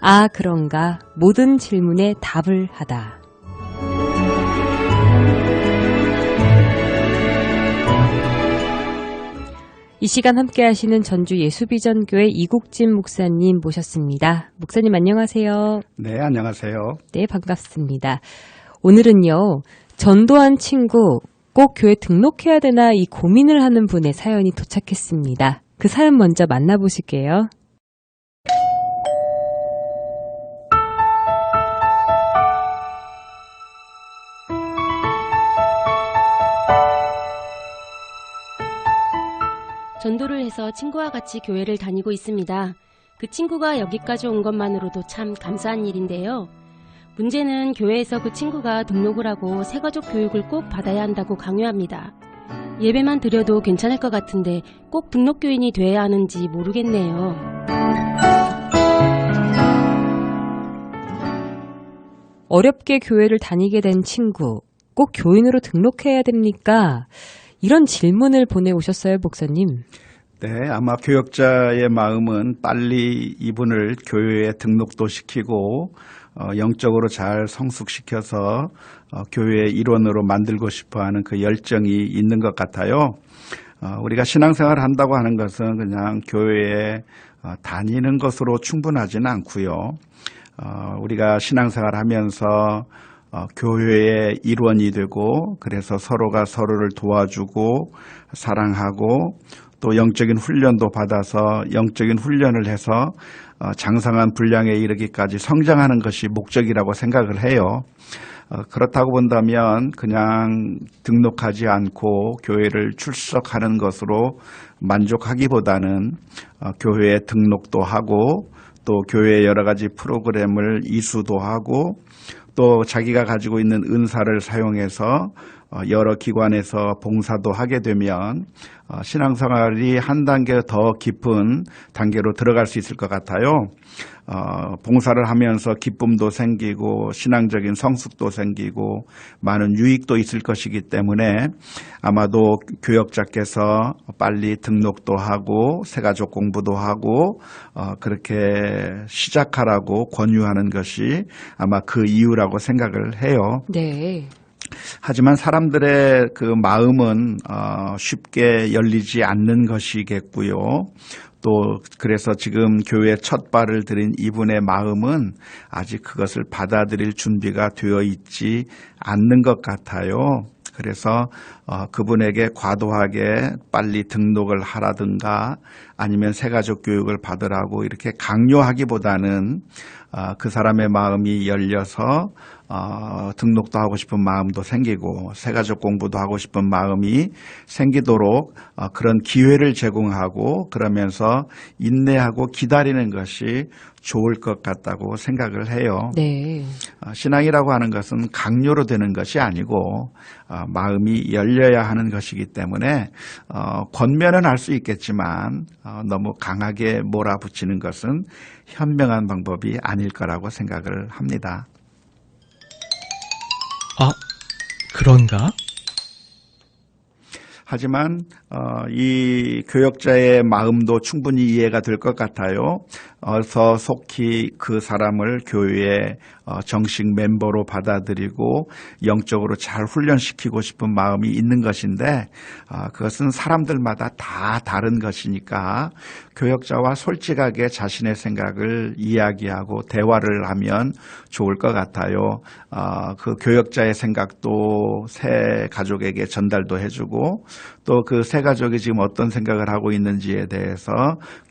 아, 그런가? 모든 질문에 답을 하다. 이 시간 함께 하시는 전주 예수비전교회 이국진 목사님 모셨습니다. 목사님 안녕하세요. 네, 안녕하세요. 네, 반갑습니다. 오늘은요, 전도한 친구 꼭 교회 등록해야 되나 이 고민을 하는 분의 사연이 도착했습니다. 그 사연 먼저 만나보실게요. 전도를 해서 친구와 같이 교회를 다니고 있습니다. 그 친구가 여기까지 온 것만으로도 참 감사한 일인데요. 문제는 교회에서 그 친구가 등록을 하고 새가족 교육을 꼭 받아야 한다고 강요합니다. 예배만 드려도 괜찮을 것 같은데 꼭 등록교인이 돼야 하는지 모르겠네요. 어렵게 교회를 다니게 된 친구, 꼭 교인으로 등록해야 됩니까? 이런 질문을 보내오셨어요, 목사님. 네, 아마 교역자의 마음은 빨리 이분을 교회에 등록도 시키고 어, 영적으로 잘 성숙시켜서 어, 교회의 일원으로 만들고 싶어하는 그 열정이 있는 것 같아요. 어, 우리가 신앙생활을 한다고 하는 것은 그냥 교회에 어, 다니는 것으로 충분하지는 않고요. 어, 우리가 신앙생활 하면서 어, 교회의 일원이 되고 그래서 서로가 서로를 도와주고 사랑하고 또 영적인 훈련도 받아서 영적인 훈련을 해서 어, 장성한 분량에 이르기까지 성장하는 것이 목적이라고 생각을 해요. 어, 그렇다고 본다면 그냥 등록하지 않고 교회를 출석하는 것으로 만족하기보다는 어, 교회에 등록도 하고 또 교회의 여러 가지 프로그램을 이수도 하고 또 자기가 가지고 있는 은사를 사용해서 어, 여러 기관에서 봉사도 하게 되면 어, 신앙생활이 한 단계 더 깊은 단계로 들어갈 수 있을 것 같아요. 어, 봉사를 하면서 기쁨도 생기고 신앙적인 성숙도 생기고 많은 유익도 있을 것이기 때문에 아마도 교역자께서 빨리 등록도 하고 새가족 공부도 하고 어, 그렇게 시작하라고 권유하는 것이 아마 그 이유라고 생각을 해요. 네. 하지만 사람들의 그 마음은 어, 쉽게 열리지 않는 것이겠고요. 또 그래서 지금 교회 첫 발을 들인 이분의 마음은 아직 그것을 받아들일 준비가 되어 있지 않는 것 같아요. 그래서 어, 그분에게 과도하게 빨리 등록을 하라든가 아니면 새가족 교육을 받으라고 이렇게 강요하기보다는 어, 그 사람의 마음이 열려서 어, 등록도 하고 싶은 마음도 생기고 새가족 공부도 하고 싶은 마음이 생기도록 어, 그런 기회를 제공하고 그러면서 인내하고 기다리는 것이 좋을 것 같다고 생각을 해요. 네. 어, 신앙이라고 하는 것은 강요로 되는 것이 아니고 어, 마음이 열려야 하는 것이기 때문에 어, 권면은 할 수 있겠지만 어, 너무 강하게 몰아붙이는 것은 현명한 방법이 아닐 거라고 생각을 합니다. 아, 그런가? 하지만 어, 이 교역자의 마음도 충분히 이해가 될 것 같아요. 어서 속히 그 사람을 교회의 어, 정식 멤버로 받아들이고 영적으로 잘 훈련시키고 싶은 마음이 있는 것인데 어, 그것은 사람들마다 다 다른 것이니까 교역자와 솔직하게 자신의 생각을 이야기하고 대화를 하면 좋을 것 같아요. 어, 그 교역자의 생각도 새 가족에게 전달도 해주고 또 그 새 가족이 지금 어떤 생각을 하고 있는지에 대해서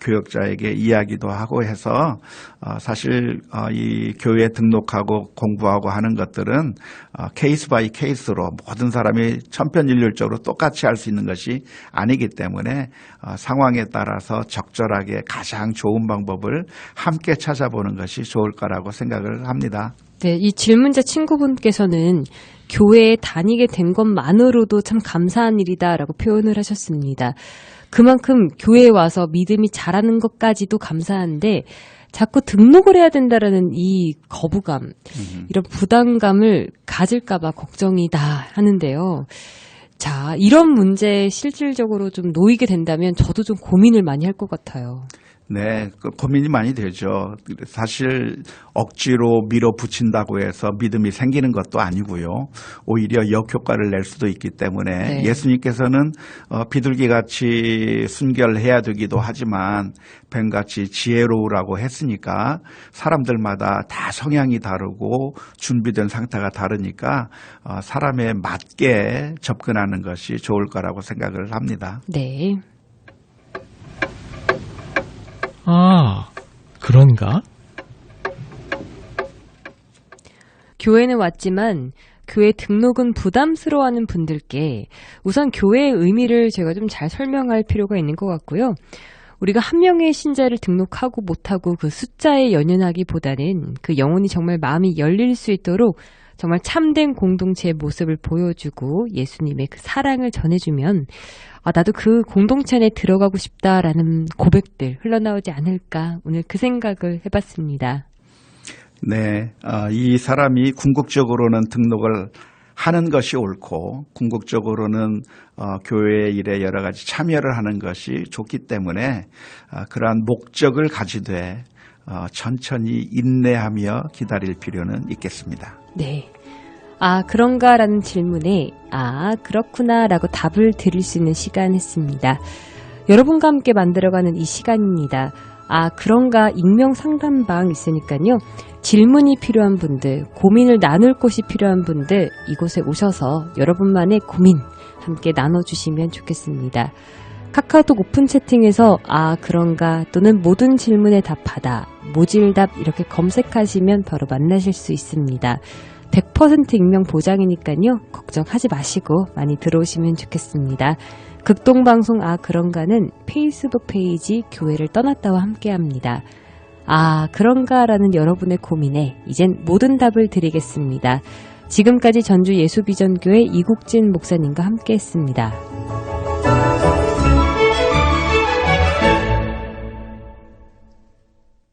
교역자에게 이야기도 하고 해서 어, 사실 어, 이 교회에 등록 하고 공부하고 하는 것들은 어, 케이스 바이 케이스로 모든 사람이 천편일률적으로 똑같이 할 수 있는 것이 아니기 때문에 어, 상황에 따라서 적절하게 가장 좋은 방법을 함께 찾아보는 것이 좋을 거라고 생각을 합니다. 네, 이 질문자 친구분께서는 교회에 다니게 된 것만으로도 참 감사한 일이다라고 표현을 하셨습니다. 그만큼 교회에 와서 믿음이 자라는 것까지도 감사한데 자꾸 등록을 해야 된다라는 이 거부감, 이런 부담감을 가질까봐 걱정이다 하는데요. 자, 이런 문제에 실질적으로 좀 놓이게 된다면 저도 좀 고민을 많이 할 것 같아요. 네, 그 고민이 많이 되죠. 사실 억지로 밀어붙인다고 해서 믿음이 생기는 것도 아니고요. 오히려 역효과를 낼 수도 있기 때문에 네. 예수님께서는 어, 비둘기 같이 순결해야 되기도 하지만 뱀같이 지혜로우라고 했으니까 사람들마다 다 성향이 다르고 준비된 상태가 다르니까 어, 사람에 맞게 접근하는 것이 좋을 거라고 생각을 합니다. 네. 아, 그런가? 교회는 왔지만 교회 등록은 부담스러워하는 분들께 우선 교회의 의미를 제가 좀 잘 설명할 필요가 있는 것 같고요. 우리가 한 명의 신자를 등록하고 못하고 그 숫자에 연연하기보다는 그 영혼이 정말 마음이 열릴 수 있도록 참된 공동체의 모습을 보여주고 예수님의 그 사랑을 전해주면 아, 나도 그 공동체 안에 들어가고 싶다라는 고백들 흘러나오지 않을까 오늘 그 생각을 해봤습니다. 네, 어, 이 사람이 궁극적으로는 등록을 하는 것이 옳고 궁극적으로는 어, 교회 일에 여러 가지 참여를 하는 것이 좋기 때문에 어, 그러한 목적을 가지되 어, 천천히 인내하며 기다릴 필요는 있겠습니다. 네. 아, 그런가라는 질문에, 아, 그렇구나라고 답을 드릴 수 있는 시간이었습니다. 여러분과 함께 만들어가는 이 시간입니다. 아, 그런가 익명 상담방 있으니까요. 질문이 필요한 분들, 고민을 나눌 곳이 필요한 분들, 이곳에 오셔서 여러분만의 고민 함께 나눠주시면 좋겠습니다. 카카오톡 오픈 채팅에서 아 그런가 또는 모든 질문에 답하다 모질답 이렇게 검색하시면 바로 만나실 수 있습니다. 100% 익명 보장이니까요. 걱정하지 마시고 많이 들어오시면 좋겠습니다. 극동방송 아 그런가는 페이스북 페이지 교회를 떠났다와 함께합니다. 아 그런가라는 여러분의 고민에 이젠 모든 답을 드리겠습니다. 지금까지 전주 예수비전교회 이국진 목사님과 함께했습니다.